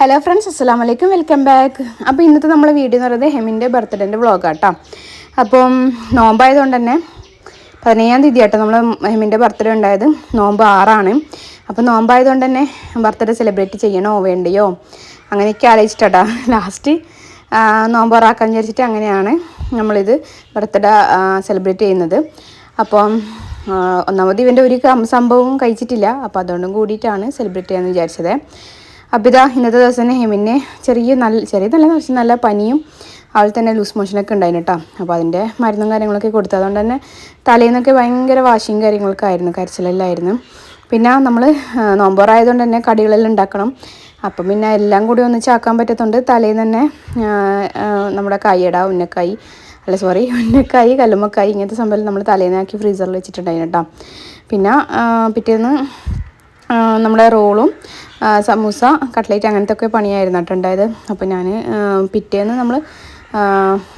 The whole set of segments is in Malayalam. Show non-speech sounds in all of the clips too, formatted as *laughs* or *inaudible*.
ഹലോ ഫ്രണ്ട്സ് അസ്സാം വലൈക്കും വെൽക്കം ബാക്ക് അപ്പോൾ ഇന്നത്തെ നമ്മളെ വീഡിയോ എന്ന് പറയുന്നത് ഹെമിന്റെ ബർത്ത്ഡേന്റെ വ്ളോഗാട്ടോ അപ്പം നോമ്പായതുകൊണ്ട് തന്നെ പതിനേഴാം തീയതി ആട്ടോ നമ്മൾ ഹെമിന്റെ ബർത്ത്ഡേ ഉണ്ടായത്. നോമ്പ് ആറാണ്. അപ്പോൾ നോമ്പായതുകൊണ്ട് തന്നെ ബർത്ത്ഡേ സെലിബ്രേറ്റ് ചെയ്യണോ വേണ്ടിയോ? അങ്ങനെയൊക്കെ ആലോചിച്ചിട്ടാ ലാസ്റ്റ് നോമ്പോറാക്കാൻ വിചാരിച്ചിട്ട് അങ്ങനെയാണ് നമ്മളിത് ബർത്ത്ഡേ സെലിബ്രേറ്റ് ചെയ്യുന്നത്. അപ്പം ഒന്നാമത് ഇവന്റെ ഒരു സംഭവവും കഴിച്ചിട്ടില്ല. അപ്പോൾ അതുകൊണ്ടും കൂടിയിട്ടാണ് സെലിബ്രേറ്റ് ചെയ്യാമെന്ന് വിചാരിച്ചത്. ഇതാ ഇന്നത്തെ ദിവസം തന്നെ ഹെമിനെ ചെറിയ നല്ല ചെറിയ നല്ല കുറച്ച് നല്ല പനിയും അവൾ തന്നെ ലൂസ് മോഷനൊക്കെ ഉണ്ടായിരുന്നു കേട്ടോ അപ്പോൾ അതിന്റെ മരുന്നും കാര്യങ്ങളൊക്കെ കൊടുത്തു. അതുകൊണ്ട് തന്നെ തലേന്നൊക്കെ ഭയങ്കര വാശിയും കാര്യങ്ങളൊക്കെ ആയിരുന്നു കരച്ചിലെല്ലായിരുന്നു. പിന്നെ നമ്മൾ നോമ്പോറായതുകൊണ്ട് തന്നെ കടികളെല്ലാം ഉണ്ടാക്കണം. അപ്പം പിന്നെ എല്ലാം കൂടി ഒന്നിച്ചാക്കാൻ പറ്റത്തുണ്ട് തലേന്ന് തന്നെ നമ്മുടെ കൈയട ഉന്നക്കായി അല്ല സോറി ഉന്നക്കായി കല്ലുമ്മക്കായി ഇങ്ങനത്തെ സംഭവം നമ്മൾ തലേന്നാക്കി ഫ്രീസറിൽ വെച്ചിട്ടുണ്ടായിരുന്നു കേട്ടോ പിന്നെ പിറ്റേന്ന് നമ്മുടെ റോളും സമൂസ കട്ട്ലേറ്റ് അങ്ങനത്തെ ഒക്കെ പണിയായിരുന്നു കേട്ടോ ഉണ്ടായത്. അപ്പോൾ ഞാൻ പിറ്റേന്ന് നമ്മൾ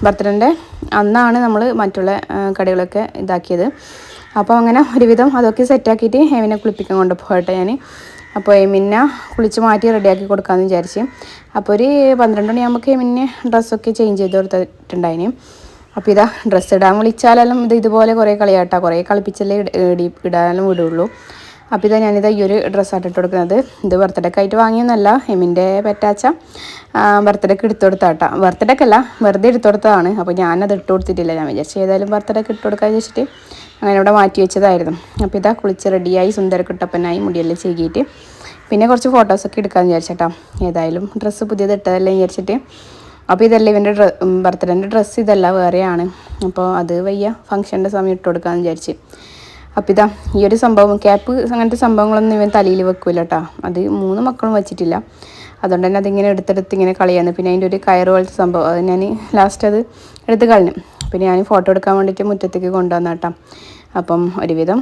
ബർത്ത്ഡേന്റെ അന്നാണ് നമ്മൾ മറ്റുള്ള കടികളൊക്കെ ഇതാക്കിയത്. അപ്പോൾ അങ്ങനെ ഒരുവിധം അതൊക്കെ സെറ്റാക്കിയിട്ട് ഹേമിനെ കുളിപ്പിക്കാൻ കൊണ്ടുപോകട്ടെ ഞാൻ അപ്പോൾ എമിന്നെ കുളിച്ച് മാറ്റി റെഡിയാക്കി കൊടുക്കാമെന്ന് വിചാരിച്ച്. അപ്പോൾ ഒരു പന്ത്രണ്ട് മണിയാകുമ്പോൾ എമിനെ ഡ്രസ്സൊക്കെ ചേഞ്ച് ചെയ്ത് കൊടുത്തിട്ടുണ്ടായിന്. അപ്പോൾ ഇതാ ഡ്രസ്സ് ഇടാൻ വിളിച്ചാലെല്ലാം ഇത് ഇതുപോലെ കുറേ കളിയാട്ടാ. കുറേ കളിപ്പിച്ചല്ലേ ഇട- ഇടാനും വിടുള്ളൂ. അപ്പോൾ ഇതാ ഞാനിതാ ഈ ഒരു ഡ്രസ്സായിട്ട് ഇട്ട് കൊടുക്കുന്നത്. ഇത് ബർത്ത്ഡേക്ക് ആയിട്ട് വാങ്ങിയൊന്നല്ല എമിന്റെ പെറ്റാച്ച ബർത്ത്ഡേക്ക് എടുത്തു കൊടുത്താട്ടാ. ബർത്ത്ഡേക്ക് അല്ല വെറുതെ എടുത്തു കൊടുത്തതാണ്. അപ്പോൾ ഞാനത് ഇട്ട് കൊടുത്തിട്ടില്ല. ഞാൻ വിചാരിച്ചു ഏതായാലും ബർത്ത്ഡേക്ക് ഇട്ട് കൊടുക്കാമെന്ന് വെച്ചിട്ട് അങ്ങനെ ഇവിടെ മാറ്റി വെച്ചതായിരുന്നു. അപ്പോൾ ഇതാ കുളിച്ച് റെഡിയായി സുന്ദരക്കുട്ടപ്പനായി മുടിയെല്ലാം ചെയ്യിട്ട് പിന്നെ കുറച്ച് ഫോട്ടോസൊക്കെ എടുക്കാമെന്ന് വിചാരിച്ചേട്ടാ. ഏതായാലും ഡ്രസ്സ് പുതിയത് ഇട്ടതല്ലേ വിചാരിച്ചിട്ട്. അപ്പോൾ ഇതല്ല ഇവന്റെ ഡ്ര ബർത്ത്ഡേന്റെ ഡ്രസ്സ് ഇതല്ല വേറെയാണ്. അപ്പോൾ അത് വയ്യ ഫംഗ്ഷന്റെ സമയം ഇട്ട് കൊടുക്കാമെന്ന് വിചാരിച്ച്. അപ്പോൾ ഇതാ ഈ ഒരു സംഭവം ക്യാപ്പ് അങ്ങനത്തെ സംഭവങ്ങളൊന്നും ഇവൻ തലയിൽ വെക്കില്ല കേട്ടോ അത് മൂന്ന് മക്കളും വെച്ചിട്ടില്ല. അതുകൊണ്ട് തന്നെ അതിങ്ങനെ എടുത്തെടുത്ത് ഇങ്ങനെ കളിയാണ്. പിന്നെ അതിന്റെ ഒരു കയറ് പോലത്തെ സംഭവം. അത് ഞാൻ ലാസ്റ്റ് അത് എടുത്ത് കളഞ്ഞു. പിന്നെ ഞാൻ ഫോട്ടോ എടുക്കാൻ വേണ്ടിയിട്ട് മുറ്റത്തേക്ക് കൊണ്ടുവന്ന കേട്ടോ അപ്പം ഒരുവിധം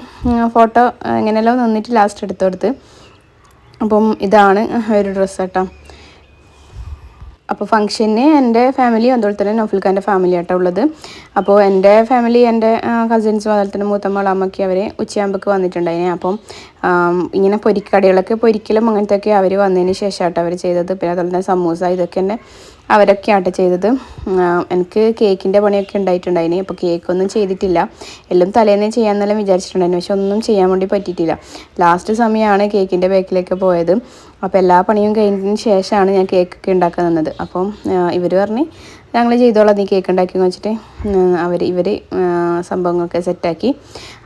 ഫോട്ടോ ഇങ്ങനെയെല്ലാം നിന്നിട്ട് ലാസ്റ്റ് എടുത്തു കൊടുത്ത് അപ്പം ഇതാണ് ഒരു ഡ്രസ്സ് കേട്ടോ അപ്പോൾ ഫംഗ്ഷന് എന്റെ ഫാമിലി അതുപോലെ തന്നെ നൗഫിൽ ഖാന്റെ ഫാമിലി ആട്ടോ ഉള്ളത്. അപ്പോൾ എന്റെ ഫാമിലി എന്റെ കസിൻസും അതുപോലെ തന്നെ മൂത്തമ്മ അമ്മയ്ക്ക് അവർ ഉച്ചയാകുമ്പോഴേക്ക് വന്നിട്ടുണ്ടായിന്. അപ്പം ഇങ്ങനെ പൊരിക്കടികളൊക്കെ പൊരിക്കലും അങ്ങനത്തെയൊക്കെ അവർ വന്നതിന് ശേഷമാട്ടോ അവർ ചെയ്തത്. പിന്നെ അതുപോലെ തന്നെ സമൂസ ഇതൊക്കെ തന്നെ അവരൊക്കെ ആട്ടോ ചെയ്തത് എനിക്ക് കേക്കിന്റെ പണിയൊക്കെ ഉണ്ടായിട്ടുണ്ടായിന്. അപ്പോൾ കേക്കൊന്നും ചെയ്തിട്ടില്ല. എല്ലാം തലേന്നേ ചെയ്യാമെന്നെല്ലാം വിചാരിച്ചിട്ടുണ്ടായിരുന്നു പക്ഷെ ഒന്നും ചെയ്യാൻ വേണ്ടി പറ്റിയിട്ടില്ല. ലാസ്റ്റ് സമയമാണ് കേക്കിന്റെ ബേക്കിലേക്ക് പോയത്. അപ്പോൾ എല്ലാ പണിയും കഴിഞ്ഞതിന് ശേഷമാണ് ഞാൻ കേക്ക് ഒക്കെ ഉണ്ടാക്കാൻ നിന്നത്. അപ്പം ഇവർ പറഞ്ഞ് ഞങ്ങൾ ചെയ്തോളാം നീ കേക്ക് ഉണ്ടാക്കി എന്ന് വെച്ചിട്ട് അവർ ഇവർ സംഭവങ്ങളൊക്കെ സെറ്റാക്കി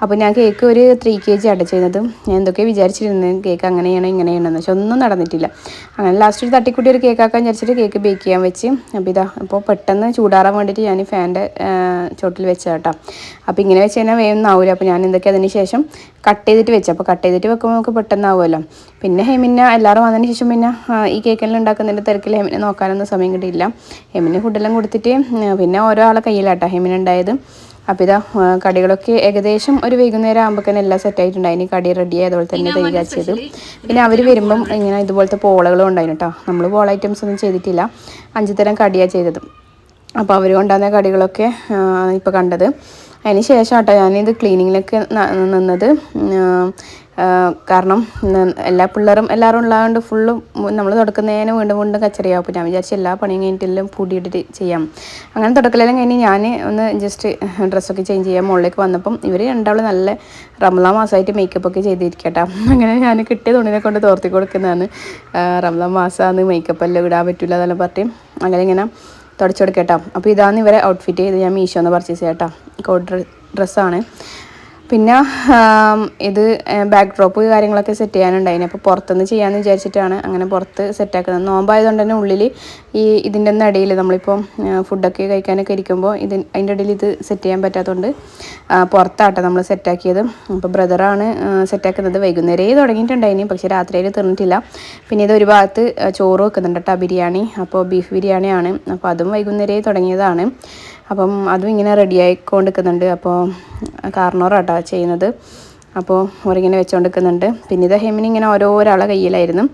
അപ്പോൾ ഞാൻ കേക്ക് ഒരു ത്രീ കെ ജി ആട്ടോ ഞാൻ എന്തൊക്കെ വിചാരിച്ചിരുന്നത് കേക്ക് അങ്ങനെയാണ് എന്ന്. പക്ഷെ ഒന്നും നടന്നിട്ടില്ല. അങ്ങനെ ലാസ്റ്റ് ഒരു തട്ടിക്കൂട്ടി ഒരു കേക്ക് ആക്കാൻ വിചാരിച്ചിട്ട് കേക്ക് ബേക്ക് ചെയ്യാൻ വെച്ച്. അപ്പോൾ ഇതാ അപ്പോൾ പെട്ടെന്ന് ചൂടാറാൻ വേണ്ടിയിട്ട് ഞാൻ ഫാന്റെ ചോട്ടിൽ വെച്ച കേട്ടോ അപ്പോൾ ഇങ്ങനെ വെച്ച് കഴിഞ്ഞാൽ വേഗം ആവില്ല അപ്പോൾ ഞാൻ എന്തൊക്കെ അതിന് ശേഷം കട്ട് ചെയ്തിട്ട് വെച്ചു. അപ്പോൾ കട്ട് ചെയ്തിട്ട് വെക്കുമ്പോൾ നമുക്ക് പെട്ടെന്ന് ആവുമല്ലോ പിന്നെ ഹെമിന്ന എല്ലാവരും വന്നതിന് ശേഷം പിന്നെ ഈ കേക്കെല്ലാം ഉണ്ടാക്കുന്നതിന്റെ തിരക്കിൽ ഹെമിനെ നോക്കാനൊന്നും സമയം കിട്ടിയില്ല. ഹെമിന് ഫുഡെല്ലാം കൊടുത്തിട്ട് പിന്നെ ഓരോ ആളെ കയ്യിലാട്ടോ ഹെമിനുണ്ടായത് അപ്പോൾ ഇതാ കടികളൊക്കെ ഏകദേശം ഒരു വൈകുന്നേരം ആകുമ്പോൾ തന്നെ എല്ലാം സെറ്റ് ആയിട്ടുണ്ടായിന് കടി റെഡിയായി അതുപോലെ തന്നെ തൈ കാച്ചിയത്. പിന്നെ അവർ വരുമ്പം ഇങ്ങനെ ഇതുപോലത്തെ പോളകളും ഉണ്ടായിരുന്നു കേട്ടോ നമ്മൾ പോള ഐറ്റംസ് ഒന്നും ചെയ്തിട്ടില്ല. അഞ്ച് തരം കടിയാണ് ചെയ്തത്. അപ്പോൾ അവർ കൊണ്ടുവന്ന കടികളൊക്കെ ഇപ്പോൾ കണ്ടത്. അതിന് ശേഷം കേട്ടോ ഞാനിത് ക്ലീനിങ്ങിലൊക്കെ നിന്നത്. കാരണം എല്ലാ പിള്ളേരും എല്ലാവരും ഉള്ളതുകൊണ്ട് ഫുള്ളും നമ്മൾ തുടക്കുന്നതിന് വീണ്ടും വീണ്ടും കച്ചറിയാവും. അപ്പോൾ ഞാൻ വിചാരിച്ചു എല്ലാ പണിയും കഴിഞ്ഞിട്ടെല്ലാം പൂടിയിട്ടിട്ട് ചെയ്യാം. അങ്ങനെ തുടക്കലെല്ലാം കഴിഞ്ഞ് ഞാൻ ഒന്ന് ജസ്റ്റ് ഡ്രസ്സൊക്കെ ചേഞ്ച് ചെയ്യാൻ മുകളിലേക്ക് വന്നപ്പം ഇവർ രണ്ടാളും നല്ല റംലാ മാസമായിട്ട് മേക്കപ്പ് ഒക്കെ ചെയ്തിരിക്കട്ടോ. *laughs* അങ്ങനെ ഞാൻ കിട്ടിയ തുണിനെ കൊണ്ട് തോർത്തി കൊടുക്കുന്നതാണ്. റംലാ മാസമാണ് മേക്കപ്പ് എല്ലാം ഇടാൻ പറ്റില്ല അതെല്ലാം പറഞ്ഞ്. അങ്ങനെ ഇങ്ങനെ തുടച്ചു കൊടുക്കട്ടോ അപ്പോൾ ഇതാണ് ഇവരെ ഔട്ട്ഫിറ്റ് ഇത് ഞാൻ മീഷോന്ന് പർച്ചേസ് ചെയ്യാട്ടോ. കോട്ട് ഡ്രസ്സാണ് പിന്നെ ഇത് ബാക്ക് ഡ്രോപ്പ് കാര്യങ്ങളൊക്കെ സെറ്റ് ചെയ്യാനുണ്ടായിന്. അപ്പോൾ പുറത്തുനിന്ന് ചെയ്യാമെന്ന് വിചാരിച്ചിട്ടാണ് അങ്ങനെ പുറത്ത് സെറ്റാക്കുന്നത് നോമ്പായതുകൊണ്ട് തന്നെ ഉള്ളിൽ ഈ ഇതിന്റെ ഒന്നും ഇടയിൽ നമ്മളിപ്പോൾ ഫുഡൊക്കെ കഴിക്കാനൊക്കെ ഇരിക്കുമ്പോൾ ഇത് അതിന്റെ ഇടയിൽ ഇത് സെറ്റ് ചെയ്യാൻ പറ്റാത്തതുകൊണ്ട് പുറത്താട്ടോ നമ്മൾ സെറ്റാക്കിയത് അപ്പോൾ ബ്രദറാണ് സെറ്റാക്കുന്നത് വൈകുന്നേരം തുടങ്ങിയിട്ടുണ്ടായിരുന്നു പക്ഷേ രാത്രിയിൽ തീർന്നിട്ടില്ല. പിന്നെ ഇത് ഒരു ഭാഗത്ത് ചോറ് വെക്കുന്നുണ്ട് കേട്ടോ ബിരിയാണി. അപ്പോൾ ബീഫ് ബിരിയാണിയാണ് അപ്പോൾ അതും വൈകുന്നേരം തുടങ്ങിയതാണ്. അപ്പം അതും ഇങ്ങനെ റെഡി ആയിക്കൊണ്ടിരിക്കുന്നുണ്ട്. അപ്പോൾ കാർണോറാട്ടോ ചെയ്യുന്നത്. അപ്പോൾ ഓരിങ്ങനെ വെച്ചുകൊണ്ടിരിക്കുന്നുണ്ട് പിന്നെ ഇത് ഹെമിന് ഇങ്ങനെ ഓരോരാളെ കയ്യിലായിരുന്നു.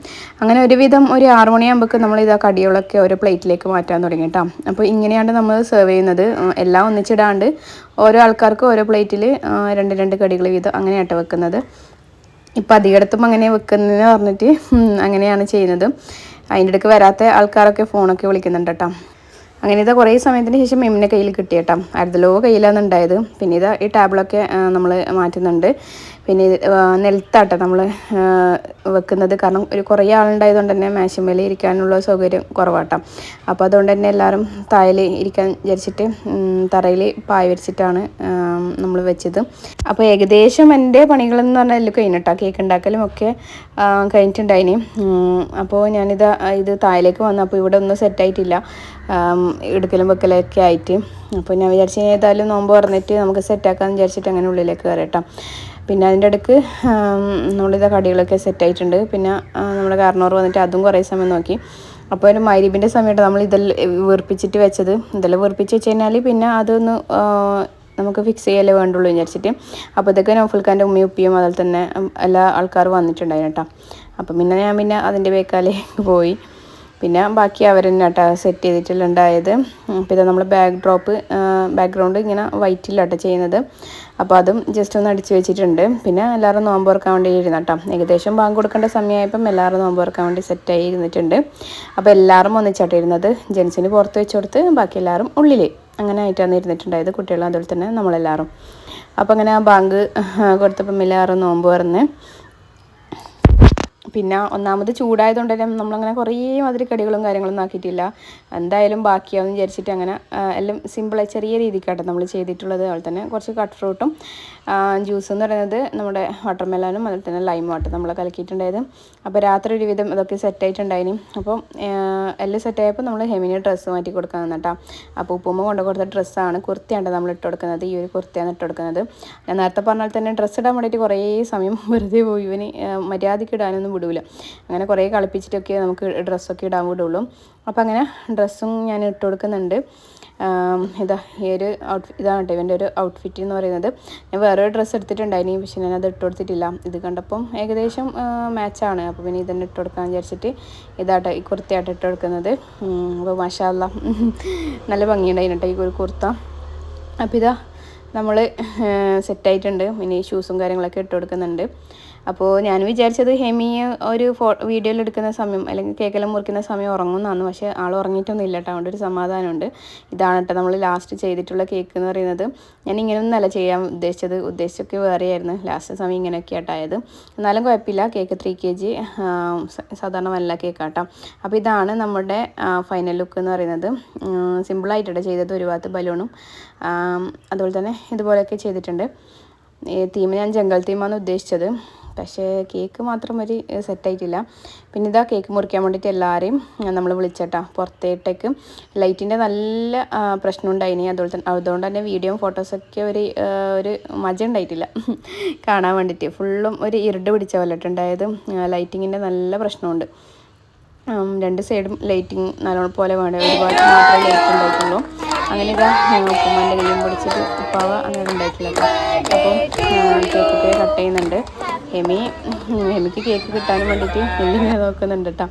അങ്ങനെ ഒരുവിധം ഒരു ആറ് മണിയാകുമ്പോൾ നമ്മൾ ഇതാ കടികളൊക്കെ ഓരോ പ്ലേറ്റിലേക്ക് മാറ്റാൻ തുടങ്ങി കേട്ടോ അപ്പോൾ ഇങ്ങനെയാണ് നമ്മൾ സെർവ് ചെയ്യുന്നത്. എല്ലാം ഒന്നിച്ചിടാണ്ട് ഓരോ ആൾക്കാർക്കും ഓരോ പ്ലേറ്റിൽ രണ്ട് രണ്ട് കടികൾ വീതം അങ്ങനെയാട്ടോ വെക്കുന്നത്. ഇപ്പം അധികടത്തും അങ്ങനെ വെക്കുന്നതെന്ന് പറഞ്ഞിട്ട് അങ്ങനെയാണ് ചെയ്യുന്നത്. അതിന്റെ ഇടയ്ക്ക് വരാത്ത ആൾക്കാരൊക്കെ ഫോണൊക്കെ വിളിക്കുന്നുണ്ട് കേട്ടോ അങ്ങനെ ഇതാ കുറേ സമയത്തിന് ശേഷം മെമ്മിന്റെ കയ്യിൽ കിട്ടിയേട്ടാ അരുതലോ കയ്യിലാണ് ഉണ്ടായത് പിന്നെ ഇതാ ഈ ടാബിളൊക്കെ നമ്മൾ മാറ്റുന്നുണ്ട്. പിന്നെ ഇത് നിലത്താട്ടോ നമ്മൾ വെക്കുന്നത്. കാരണം ഒരു കുറേ ആളുണ്ടായതുകൊണ്ട് തന്നെ മേശമേൽ ഇരിക്കാനുള്ള സൗകര്യം കുറവാട്ടോ. അപ്പോൾ അതുകൊണ്ട് തന്നെ എല്ലാവരും താഴയിൽ ഇരിക്കാൻ വിചാരിച്ചിട്ട് തറയിൽ പായ വിരിച്ചിട്ടാണ് നമ്മൾ വെച്ചത്. അപ്പോൾ ഏകദേശം എന്റെ പണികളെന്ന് പറഞ്ഞാൽ എല്ലാം കഴിഞ്ഞിട്ടാ. കേക്ക് ഉണ്ടാക്കലും ഒക്കെ കഴിഞ്ഞിട്ടുണ്ടായിനി. അപ്പോൾ ഞാനിത് ഇത് താഴേക്ക് വന്നു. അപ്പോൾ ഇവിടെ ഒന്നും സെറ്റായിട്ടില്ല എടുക്കലും വെക്കലൊക്കെ ആയിട്ട്. അപ്പോൾ ഞാൻ വിചാരിച്ചു ഏതായാലും നോമ്പ് പറഞ്ഞിട്ട് നമുക്ക് സെറ്റാക്കാമെന്ന് വിചാരിച്ചിട്ട് അങ്ങനെ ഉള്ളിലേക്ക് കയറട്ടോ പിന്നെ അതിന്റെ ഇടയ്ക്ക് നമ്മളിത് കടികളൊക്കെ സെറ്റായിട്ടുണ്ട് പിന്നെ നമ്മുടെ കാരണവർ വന്നിട്ട് അതും കുറേ സമയം നോക്കി. അപ്പോൾ ഒരു മൈരീബിന്റെ സമയത്ത് നമ്മൾ ഇതെല്ലാം വീർപ്പിച്ചിട്ട് വെച്ചത്. ഇതെല്ലാം വീർപ്പിച്ച് വെച്ച് കഴിഞ്ഞാൽ പിന്നെ അതൊന്ന് നമുക്ക് ഫിക്സ് ചെയ്യലേ വേണ്ടുള്ളൂ വിചാരിച്ചിട്ട്. അപ്പോൾ ഇതൊക്കെ നൗഫുൽഖാന്റെ ഉമ്മയും ഉപ്പിയും അതുപോലെ തന്നെ എല്ലാ ആൾക്കാരും വന്നിട്ടുണ്ടായിരുന്നു കേട്ടോ. അപ്പം പിന്നെ ഞാൻ പിന്നെ അതിന്റെ ബേക്കാലേ പോയി. പിന്നെ ബാക്കി അവർ തന്നെ കേട്ടോ സെറ്റ് ചെയ്തിട്ടുള്ള ഉണ്ടായത് പിന്നെ നമ്മൾ ബാക്ക് ഡ്രോപ്പ് ബാക്ക്ഗ്രൗണ്ട് ഇങ്ങനെ വൈറ്റിലാട്ടോ ചെയ്യുന്നത്. അപ്പോൾ അതും ജസ്റ്റ് ഒന്ന് അടിച്ചു വെച്ചിട്ടുണ്ട്. പിന്നെ എല്ലാവരും നോമ്പ് തുറക്കാൻ വേണ്ടി ഇരുന്ന കേട്ടോ ഏകദേശം ബാങ്ക് കൊടുക്കേണ്ട സമയമായപ്പം എല്ലാവരും നോമ്പ് തുറക്കാൻ വേണ്ടി സെറ്റായി ഇരുന്നിട്ടുണ്ട്. അപ്പോൾ എല്ലാവരും ഒന്നിച്ചാട്ടോ ഇരുന്നത്. ജെൻസിന് പുറത്ത് വെച്ച് കൊടുത്ത് ബാക്കി എല്ലാവരും ഉള്ളിൽ അങ്ങനെ ആയിട്ടാണ് ഇരുന്നിട്ടുണ്ടായത്. കുട്ടികളും അതുപോലെ തന്നെ നമ്മളെല്ലാവരും. അപ്പോൾ അങ്ങനെ ആ ബാങ്ക് കൊടുത്തപ്പം എല്ലാവരും നോമ്പ് തുറന്ന് പിന്നെ ഒന്നാമത് ചൂടായതുകൊണ്ട് തന്നെ നമ്മളങ്ങനെ കുറേ മാതിരി കടികളും കാര്യങ്ങളൊന്നും ആക്കിയിട്ടില്ല. എന്തായാലും ബാക്കിയാവും വിചാരിച്ചിട്ട് അങ്ങനെ എല്ലാം സിമ്പിളായി ചെറിയ രീതിക്കാട്ടോ നമ്മൾ ചെയ്തിട്ടുള്ളത്. അതുപോലെ തന്നെ കുറച്ച് കട്ട് ഫ്രൂട്ടും ജ്യൂസ് എന്ന് പറയുന്നത് നമ്മുടെ വാട്ടർ മെലനും അതുപോലെ തന്നെ ലൈം വാട്ടർ നമ്മൾ കലക്കിയിട്ടുണ്ടായത്. അപ്പോൾ രാത്രി ഒരുവിധം ഇതൊക്കെ സെറ്റായിട്ടുണ്ടായിനി അപ്പോൾ എല്ലാം സെറ്റായപ്പോൾ നമ്മൾ ഹെമിന് ഡ്രസ്സ് മാറ്റി കൊടുക്കാൻ നിന്നിട്ടാ അപ്പോൾ ഉപ്പുമ്മ കൊണ്ടു കൊടുത്ത ഡ്രസ്സാണ് കുർത്തിയാണ് നമ്മൾ ഇട്ട് കൊടുക്കുന്നത്. ഈ ഒരു കുർത്തിയാണ് ഇട്ട് കൊടുക്കുന്നത്. ഞാൻ നേരത്തെ പറഞ്ഞാൽ തന്നെ ഡ്രസ്സ് ഇടാൻ വേണ്ടിയിട്ട് കുറേ സമയം *laughs* വെറുതെ പോയി. ഇവന് മര്യാദയ്ക്ക് ഇടാനൊന്നും വിടൂല. അങ്ങനെ കുറേ കളിപ്പിച്ചിട്ടൊക്കെ നമുക്ക് ഡ്രസ്സൊക്കെ ഇടാൻ വിടുള്ളൂ. അപ്പോൾ അങ്ങനെ ഡ്രസ്സും ഞാൻ ഇട്ട് കൊടുക്കുന്നുണ്ട്. ഇതാ ഈ ഒരു ഔട്ട്ഫിറ്റ് ഇതാണ് കേട്ടോ ഇവന്റെ ഒരു ഔട്ട്ഫിറ്റ് എന്ന് പറയുന്നത്. ഞാൻ വേറൊരു ഡ്രസ്സ് എടുത്തിട്ടുണ്ടായിരുന്നു പക്ഷെ ഞാനത് ഇട്ട് കൊടുത്തിട്ടില്ല. ഇത് കണ്ടപ്പം ഏകദേശം മാച്ചാണ് അപ്പോൾ പിന്നെ ഇതന്നെ ഇട്ട് കൊടുക്കാൻ വിചാരിച്ചിട്ട് ഇതാട്ടോ ഈ കുർത്തയായിട്ട് ഇട്ട് കൊടുക്കുന്നത്. അപ്പോൾ മഷാല്ല നല്ല ഭംഗിയുണ്ടായിരുന്നു കേട്ടോ ഈ ഒരു കുർത്ത. അപ്പോൾ ഇതാ നമ്മൾ സെറ്റായിട്ടുണ്ട് ഇനി ഷൂസും കാര്യങ്ങളൊക്കെ ഇട്ട് കൊടുക്കുന്നുണ്ട്. അപ്പോൾ ഞാൻ വിചാരിച്ചത് ഹെമി ഒരു ഫോ വീഡിയോയിൽ എടുക്കുന്ന സമയം അല്ലെങ്കിൽ കേക്കെല്ലാം മുറിക്കുന്ന സമയം ഉറങ്ങുന്നതാണ് പക്ഷേ ആൾ ഉറങ്ങിയിട്ടൊന്നും ഇല്ല കേട്ടോ. അതുകൊണ്ട് ഒരു സമാധാനമുണ്ട്. ഇതാണ് കേട്ടോ നമ്മൾ ലാസ്റ്റ് ചെയ്തിട്ടുള്ള കേക്ക് എന്ന് പറയുന്നത്. ഞാൻ ഇങ്ങനെയൊന്നല്ല ചെയ്യാൻ ഉദ്ദേശിച്ചത്. ഉദ്ദേശിച്ചൊക്കെ വേറെയായിരുന്നു. ലാസ്റ്റ് സമയം ഇങ്ങനെയൊക്കെ ആട്ടായത് എന്നാലും കുഴപ്പമില്ല. കേക്ക് ത്രീ കെ ജി സാധാരണ വല്ല കേക്കാട്ടോ അപ്പോൾ ഇതാണ് നമ്മുടെ ഫൈനൽ ലുക്ക് എന്ന് പറയുന്നത്. സിമ്പിളായിട്ടാണ് ചെയ്തത്. ഒരു ഭാഗത്ത് ബലൂണും അതുപോലെ തന്നെ ഇതുപോലെയൊക്കെ ചെയ്തിട്ടുണ്ട്. തീം ഞാൻ ജംഗൽ തീമാണ് ഉദ്ദേശിച്ചത്. പക്ഷേ കേക്ക് മാത്രം ഒരു സെറ്റായിട്ടില്ല. പിന്നെ ഇതാ കേക്ക് മുറിക്കാൻ വേണ്ടിയിട്ട് എല്ലാവരെയും നമ്മൾ വിളിച്ചേട്ടാ. പുറത്തേട്ടേക്ക് ലൈറ്റിന്റെ നല്ല ആ, പ്രശ്നം ഉണ്ടായിനി അതുപോലെ തന്നെ അതുകൊണ്ട് തന്നെ വീഡിയോയും ഫോട്ടോസൊക്കെ ഒരു ഒരു മജ ഉണ്ടായിട്ടില്ല. *laughs* കാണാൻ വേണ്ടിയിട്ട്. ഫുള്ളും ഒരു ഇരുട് പിടിച്ച പോലെ ഉണ്ടായത്. ലൈറ്റിങ്ങിന്റെ നല്ല പ്രശ്നമുണ്ട്. രണ്ട് സൈഡും ലൈറ്റിങ് നല്ലോണം പോലെ വേണ്ട ഒരുപാട് മാത്രമേ ലൈറ്റ് ഉണ്ടായിട്ടുള്ളൂ. അങ്ങനെ ഇതാ ഉപ്പുമാന്റെ കയ്യും പിടിച്ചിട്ട് ഉപ്പാവ അങ്ങനെ ഉണ്ടായിട്ടില്ല അപ്പം കേക്കൊക്കെ കട്ട് ചെയ്യുന്നുണ്ട്. ഹെമി ഹെമിക്ക് കേക്ക് കിട്ടാനും വേണ്ടിയിട്ട് എന്തിങ്ങനെ നോക്കുന്നുണ്ട് കേട്ടോ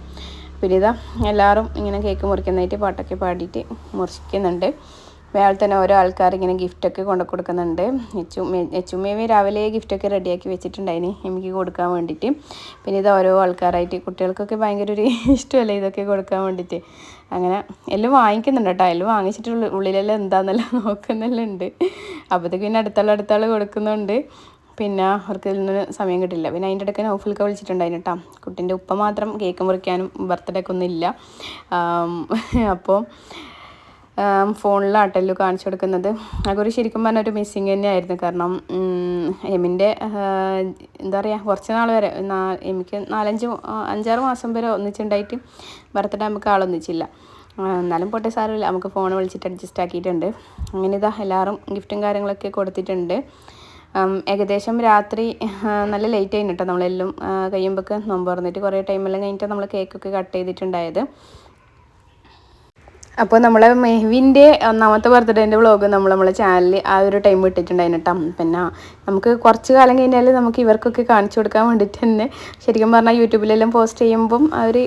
പിന്നെ ഇതാ എല്ലാവരും ഇങ്ങനെ കേക്ക് മുറിക്കുന്നതായിട്ട് പാട്ടൊക്കെ പാടിയിട്ട് മുറിക്കുന്നുണ്ട്. വേറെ തന്നെ ഓരോ ആൾക്കാർ ഇങ്ങനെ ഗിഫ്റ്റൊക്കെ കൊണ്ടു കൊടുക്കുന്നുണ്ട്. എച്ചുമ്മ എച്ചുമ്മേവി രാവിലെ ഗിഫ്റ്റൊക്കെ റെഡിയാക്കി വെച്ചിട്ടുണ്ടായിന് എനിക്ക് കൊടുക്കാൻ വേണ്ടിയിട്ട്. പിന്നെ ഇത് ഓരോ ആൾക്കാരായിട്ട് കുട്ടികൾക്കൊക്കെ ഭയങ്കര ഒരു *laughs* ഇഷ്ടമല്ലേ ഇതൊക്കെ കൊടുക്കാൻ വേണ്ടിയിട്ട്. അങ്ങനെ എല്ലാം വാങ്ങിക്കുന്നുണ്ട് കേട്ടോ എല്ലാം വാങ്ങിച്ചിട്ട് ഉള്ളി- ഉള്ളിലെല്ലാം എന്താണെന്നെല്ലാം *laughs* നോക്കുന്നെല്ലാം ഉണ്ട്. അപ്പോഴത്തേക്ക് പിന്നെ അടുത്തുള്ള അടുത്താൾ കൊടുക്കുന്നുണ്ട്. പിന്നെ അവർക്ക് ഇതിനൊരു സമയം കിട്ടില്ല. പിന്നെ അതിന്റെ ഇടയ്ക്ക് നൗഫിലൊക്കെ വിളിച്ചിട്ടുണ്ടായിരുന്നു കേട്ടോ കുട്ടീന്റെ ഉപ്പ മാത്രം കേക്ക് മുറിക്കാനും ബർത്ത്ഡേക്ക് ഒന്നും ഇല്ല അപ്പോൾ ഫോണിലാട്ടല്ലോ കാണിച്ചു കൊടുക്കുന്നത്. അതൊരു ശരിക്കും പറഞ്ഞ ഒരു മിസ്സിങ് തന്നെയായിരുന്നു. കാരണം എമ്മിന്റെ എന്താ പറയുക കുറച്ച് നാൾ വരെ നാ- എമിക്ക് നാലഞ്ച് അഞ്ചാറ് മാസം വരെ ഒന്നിച്ചുണ്ടായിട്ട് ബർത്ത്ഡേ നമുക്ക് ആളൊന്നിച്ചില്ല എന്നാലും പോട്ടെ സാരമില്ല. നമുക്ക് ഫോൺ വിളിച്ചിട്ട് അഡ്ജസ്റ്റ് ആക്കിയിട്ടുണ്ട്. അങ്ങനെ ഇതാ എല്ലാവരും ഗിഫ്റ്റും കാര്യങ്ങളൊക്കെ കൊടുത്തിട്ടുണ്ട്. ഏകദേശം രാത്രി നല്ല ലേറ്റ് കേട്ടോ നമ്മളെല്ലാം കഴിയുമ്പോഴൊക്കെ നോമ്പ് തുറന്നിട്ട് കുറേ ടൈമെല്ലാം കഴിഞ്ഞിട്ട് നമ്മൾ കേക്കൊക്കെ കട്ട് ചെയ്തിട്ടുണ്ടായത്. അപ്പോൾ നമ്മളെ മെഹ്വിന്റെ ഒന്നാമത്തെ ബർത്ത്ഡേന്റെ വ്ളോഗ് നമ്മൾ നമ്മളെ ചാനലിൽ ആ ഒരു ടൈം ഇട്ടിട്ടുണ്ടായിരുന്നു കേട്ടോ പിന്നെ നമുക്ക് കുറച്ച് കാലം കഴിഞ്ഞാൽ നമുക്ക് ഇവർക്കൊക്കെ കാണിച്ചു കൊടുക്കാൻ വേണ്ടിയിട്ട് തന്നെ ശരിക്കും പറഞ്ഞാൽ യൂട്യൂബിലെല്ലാം പോസ്റ്റ് ചെയ്യുമ്പം ആ ഒരു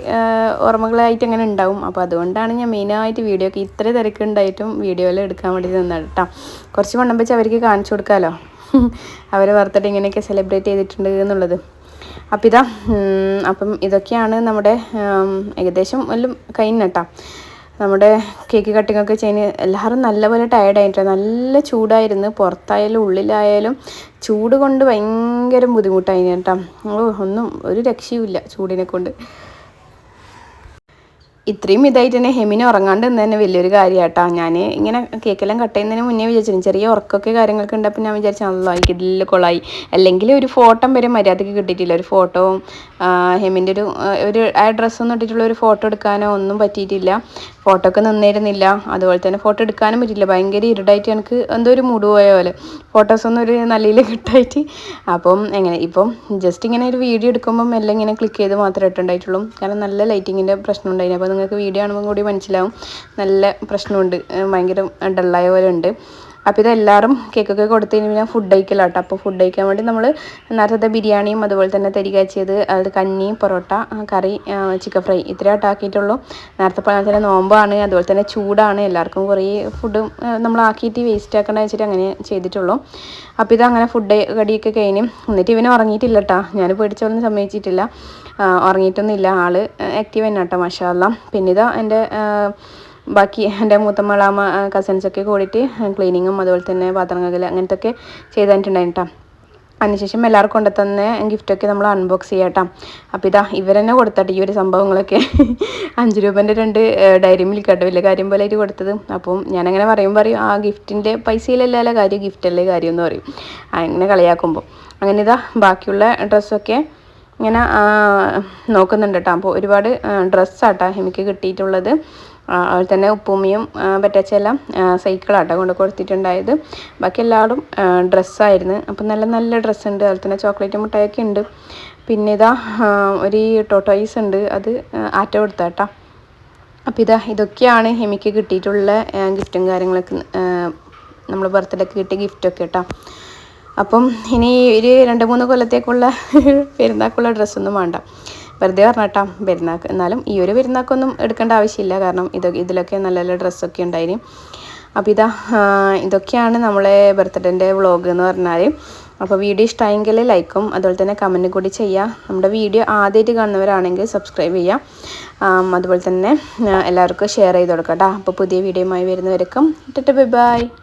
ഓർമ്മകളായിട്ട് അങ്ങനെ ഉണ്ടാവും. അപ്പോൾ അതുകൊണ്ടാണ് ഞാൻ മെയിനായിട്ട് വീഡിയോ ഒക്കെ ഇത്ര തിരക്കുണ്ടായിട്ടും വീഡിയോയിൽ എടുക്കാൻ വേണ്ടി നിന്നത് കേട്ടോ കുറച്ച് വണ്ണം വെച്ച് അവർക്ക് കാണിച്ചു കൊടുക്കാമല്ലോ അവരെ ബർത്ത്ഡേ ഇങ്ങനെയൊക്കെ സെലിബ്രേറ്റ് ചെയ്തിട്ടുണ്ട് എന്നുള്ളത്. അപ്പം ഇതാ അപ്പം ഇതൊക്കെയാണ് നമ്മുടെ ഏകദേശം എല്ലാം കഴിഞ്ഞട്ടാ നമ്മുടെ കേക്ക് കട്ടിങ്ങൊക്കെ ചെയ്യുന്ന എല്ലാവരും നല്ലപോലെ ടയർഡായിട്ട് നല്ല ചൂടായിരുന്നു. പുറത്തായാലും ഉള്ളിലായാലും ചൂട് കൊണ്ട് ഭയങ്കര ബുദ്ധിമുട്ടായിരുന്നു കേട്ടോ. ഒന്നും ഒരു രക്ഷയുമില്ല ചൂടിനെ കൊണ്ട്. ഇത്രയും ഇതായിട്ട് തന്നെ ഹെമിന് ഉറങ്ങാണ്ട് നിന്ന് തന്നെ വലിയൊരു കാര്യമാട്ടോ ഞാൻ ഇങ്ങനെ കേക്കെല്ലാം കട്ട് ചെയ്യുന്നതിന് മുന്നേ വിചാരിച്ചു ചെറിയ ഉറക്കമൊക്കെ കാര്യങ്ങളൊക്കെ ഉണ്ടപ്പോൾ ഞാൻ വിചാരിച്ചു എനിക്ക് ഇതിൽ കൊളായി. അല്ലെങ്കിൽ ഒരു ഫോട്ടോ വരെ മര്യാദയ്ക്ക് കിട്ടിയിട്ടില്ല. ഒരു ഫോട്ടോവും ഹെമിന്റെ ഒരു ഒരു ആ ഡ്രസ്സൊന്നും ഇട്ടിട്ടുള്ള ഒരു ഫോട്ടോ എടുക്കാനോ ഒന്നും പറ്റിയിട്ടില്ല. ഫോട്ടോ ഒക്കെ നിന്നിരുന്നില്ല. അതുപോലെ തന്നെ ഫോട്ടോ എടുക്കാനും പറ്റിയില്ല ഭയങ്കര ഇരുടായിട്ട് എനിക്ക് എന്തോ ഒരു മൂഡ് പോയ പോലെ. ഫോട്ടോസൊന്നും ഒരു നല്ലതിൽ കിട്ടായിട്ട്. അപ്പം എങ്ങനെ ഇപ്പം ജസ്റ്റ് ഇങ്ങനെ ഒരു വീഡിയോ എടുക്കുമ്പം എല്ലാം ഇങ്ങനെ ക്ലിക്ക് ചെയ്ത് മാത്രമേ ഇട്ടുണ്ടായിട്ടുള്ളൂ. കാരണം നല്ല ലൈറ്റിങ്ങിന്റെ പ്രശ്നം ഉണ്ടായിരുന്നു അപ്പോൾ നിങ്ങൾക്ക് വീഡിയോ കാണുമ്പോൾ കൂടി മനസ്സിലാവും. നല്ല പ്രശ്നമുണ്ട്. ഭയങ്കര ഡള്ളായ പോലെ ഉണ്ട് അപ്പോൾ ഇതെല്ലാവരും കേക്കൊക്കെ കൊടുത്തു കഴിഞ്ഞാൽ ഫുഡ് കേട്ടോ അപ്പോൾ ഫുഡ് കഴിക്കാൻ വേണ്ടി നമ്മൾ നേരത്തെ ബിരിയാണിയും അതുപോലെ തന്നെ തരി കാച്ചിയത് അത് കഞ്ഞി പൊറോട്ട കറി ചിക്കൻ ഫ്രൈ ഇത്രയായിട്ട് ആക്കിയിട്ടുള്ളൂ. നേരത്തെ പറഞ്ഞാൽ തന്നെ നോമ്പാണ് അതുപോലെ തന്നെ ചൂടാണ്. എല്ലാവർക്കും കുറേ ഫുഡും നമ്മൾ ആക്കിയിട്ട് വേസ്റ്റ് ആക്കണ്ട വെച്ചിട്ട് അങ്ങനെ ചെയ്തിട്ടുള്ളൂ. അപ്പോൾ ഇത് അങ്ങനെ ഫുഡ് കടിയൊക്കെ കഴിഞ്ഞ് എന്നിട്ട് ഇവന് ഉറങ്ങിയിട്ടില്ല കേട്ടോ ഞാൻ പേടിച്ചോളൊന്നും സമ്മതിച്ചിട്ടില്ല. ഉറങ്ങിയിട്ടൊന്നുമില്ല. ആൾ ആക്റ്റീവ് തന്നെ കേട്ടോ മഷാല്ല പിന്നെ ഇതാ എന്റെ ബാക്കി എന്റെ മൂത്തമ്മളാമ കസിൻസൊക്കെ കൂടിയിട്ട് ക്ലീനിങ്ങും അതുപോലെ തന്നെ പാത്രം കഴുകൽ അങ്ങനത്തെ ഒക്കെ ചെയ്തിട്ടുണ്ടായിരുന്നു കേട്ടോ അതിനുശേഷം എല്ലാവർക്കും കൊണ്ട് തന്ന ഗിഫ്റ്റൊക്കെ നമ്മൾ അൺബോക്സ് ചെയ്യാം അപ്പം അപ്പോൾ ഇതാ ഇവരെന്നെ കൊടുത്തട്ടെ ഈ ഒരു സംഭവങ്ങളൊക്കെ *laughs* അഞ്ച് രൂപേന്റെ രണ്ട് ഡയറി മിൽക്ക് കേട്ടോ വലിയ കാര്യം പോലെ ആയിട്ട് കൊടുത്തത്. അപ്പം ഞാനങ്ങനെ പറയും പറയും ആ ഗിഫ്റ്റിന്റെ പൈസയിലല്ലാതെ കാര്യം ഗിഫ്റ്റല്ലേ കാര്യം എന്ന് പറയും. അങ്ങനെ കളിയാക്കുമ്പോൾ അങ്ങനെ ഇതാ ബാക്കിയുള്ള ഡ്രസ്സൊക്കെ ഇങ്ങനെ നോക്കുന്നുണ്ട് കേട്ടോ അപ്പോൾ ഒരുപാട് ഡ്രസ്സാട്ടോ എനിക്ക് കിട്ടിയിട്ടുള്ളത്. അതുപോലെ തന്നെ ഉപ്പുമ്മയും പറ്റച്ചെല്ലാം സൈക്കിളാട്ടോ കൊണ്ട് കൊടുത്തിട്ടുണ്ടായത്. ബാക്കി എല്ലാവരും ഡ്രസ്സായിരുന്നു. അപ്പം നല്ല നല്ല ഡ്രസ്സുണ്ട്. അതുപോലെ തന്നെ ചോക്ലേറ്റ് മുട്ടായൊക്കെ ഉണ്ട്. പിന്നെ ഇതാ ഒരു ടോട്ടോയ്സ് ഉണ്ട് അത് ആറ്റ കൊടുത്താട്ടോ. അപ്പോൾ ഇതാ ഇതൊക്കെയാണ് എമിക്ക് കിട്ടിയിട്ടുള്ള ഗിഫ്റ്റും കാര്യങ്ങളൊക്കെ നമ്മൾ ബർത്ത്ഡേക്ക് കിട്ടിയ ഗിഫ്റ്റൊക്കെ കേട്ടോ അപ്പം ഇനി ഒരു രണ്ട് മൂന്ന് കൊല്ലത്തേക്കുള്ള *laughs* പെരുന്നാക്കുള്ള ഡ്രസ്സൊന്നും വേണ്ട. വെറുതെ പറഞ്ഞാട്ടാ പെരുന്നാക്ക് എന്നാലും ഈ ഒരു പെരുന്നാക്കൊന്നും എടുക്കേണ്ട ആവശ്യമില്ല. കാരണം ഇത് ഇതിലൊക്കെ നല്ല നല്ല ഡ്രസ്സൊക്കെ ഉണ്ടായിരുന്നു അപ്പോൾ ഇതാ ഇതൊക്കെയാണ് നമ്മളെ ബർത്ത്ഡേന്റെ വ്ളോഗ് എന്ന് പറഞ്ഞാൽ അപ്പോൾ വീഡിയോ ഇഷ്ടമായെങ്കിൽ ലൈക്കും അതുപോലെ തന്നെ കമന്റ് കൂടി ചെയ്യുക നമ്മുടെ വീഡിയോ ആദ്യമായിട്ട് കാണുന്നവരാണെങ്കിൽ സബ്സ്ക്രൈബ് ചെയ്യാം. അതുപോലെ തന്നെ എല്ലാവർക്കും ഷെയർ ചെയ്ത് കൊടുക്കാം കേട്ടോ അപ്പോൾ പുതിയ വീഡിയോയുമായി വരുന്നവർക്കും ഇട്ടിട്ട് ബൈ ബൈ.